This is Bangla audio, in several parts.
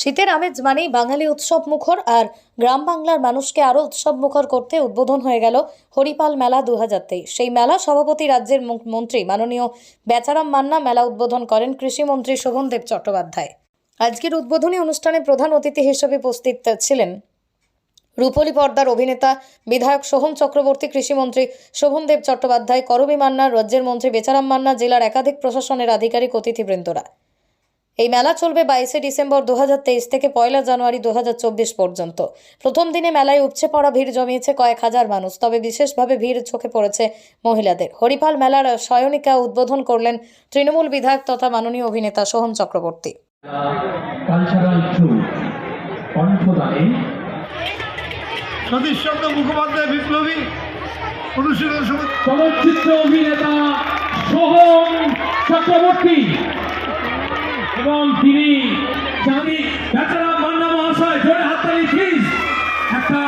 শীতের আমেজ মানেই বাঙালি উৎসব মুখর আর গ্রাম বাংলার মানুষকে আরও উৎসব মুখর করতে উদ্বোধন হয়ে গেল হরিপাল মেলা দু হাজার তেইশ। সেই মেলা সভাপতি রাজ্যের মন্ত্রী মাননীয় বেচারাম মান্না মেলা উদ্বোধন করেন কৃষিমন্ত্রী শোভনদেব চট্টোপাধ্যায়। আজকের উদ্বোধনী অনুষ্ঠানে প্রধান অতিথি হিসেবে উপস্থিত ছিলেন রূপলী পর্দার অভিনেতা বিধায়ক সোহম চক্রবর্তী কৃষিমন্ত্রী শোভনদেব চট্টোপাধ্যায়, করবী মান্না রাজ্যের মন্ত্রী বেচারাম মান্না, জেলার একাধিক প্রশাসনের আধিকারিক, অতিথিবৃন্দরা। এই মেলা চলবে বাইশে ডিসেম্বর দুহাজার তেইশ থেকে পয়লা জানুয়ারি দুহাজার চব্বিশ পর্যন্ত। প্রথম দিনে মেলায় উপচে পড়া ভিড় জমিয়েছে কয়েক হাজার মানুষ তবে বিশেষভাবে ভিড় চোখে পড়েছে মহিলাদের। হরিপাল মেলার শয়নিকা উদ্বোধন করলেন তৃণমূল বিধায়ক তথা মাননীয় অভিনেতা সোহম চক্রবর্তী। সতীশচন্দ্র মুখোপাধ্যায় বিপ্লবী অনুশীলন সমিতি। চলচ্চিত্র অভিনেতা তিনি। জানি বেচারা মান্না মহাশয়, জোরে হাততালি প্লিজ একটা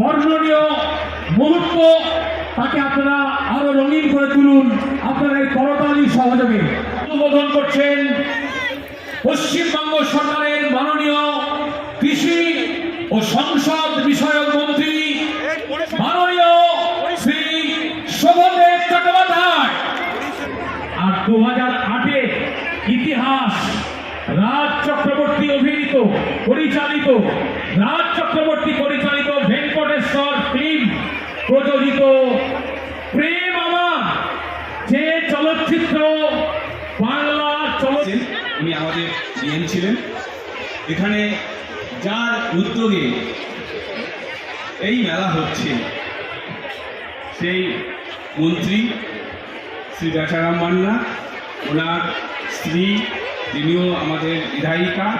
বর্ণনীয় মুহূর্ত, তাকে আপনারা আরও রঙিন করে তুলুন। আপনারা এই করতালি সহযোগে উদ্বোধন করছেন পশ্চিমবঙ্গ সরকারের মাননীয় কৃষি ও সংসদ বিষয়ক মন্ত্রী, মাননীয় শ্রী শোভদেব চট্টোপাধ্যায়। আর দু হাজার আটে ইতিহাস, রাজ চক্রবর্তী অভিনীত, পরিচালিত, রাজ চক্রবর্তী পরিচালিত ভেঙ্কটেশ্বর ফিল্ম প্রযোজিত প্রেম আমার, যে চলচ্চিত্র বাংলা চলচ্চিত্র উনি আমাদের ডিএম ছিলেন। এখানে যার উদ্যোগে এই মেলা হচ্ছে, সেই মন্ত্রী শ্রী বেচারাম মান্না, ওনার স্ত্রী তিনিও আমাদের বিধায়িকা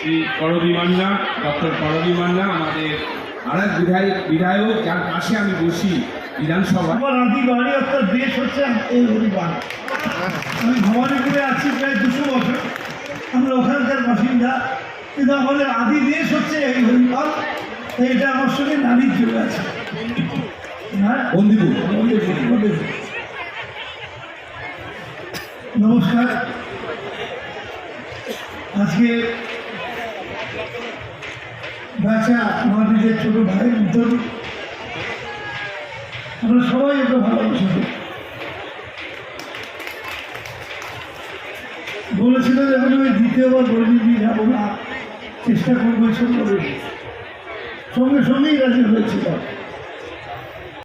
শ্রী করবী মান্না ডক্টর করবী মান্না আমাদের আর এক বিধায়ক বিধায়ক যার পাশে আমি বসি বিধানসভা বাড়ি অর্থাৎ দেশ হচ্ছে এই হরিবার আমি ভবানীপুরে আছি প্রায় দুশো বছর। আমরা ওখানকার বাসিন্দা। কিন্তু আমাদের আদি দেশ হচ্ছে এই হরিপাল। এটা আমার সঙ্গে নারীর চলে আছে। হ্যাঁ? বন্দিপুর বন্দেপুর, বন্দেপুর। নমস্কার। আজকে বাচ্চা আমার নিজের ছোট ভাইয়ের উদ্যোগ আমরা সবাই ওকে ভালোবাসি। বলেছিল যখন আমি দ্বিতীয়বার বলি দিয়ে যাব না। চেষ্টা করব সঙ্গে সঙ্গে সঙ্গেই রাজি হয়েছিল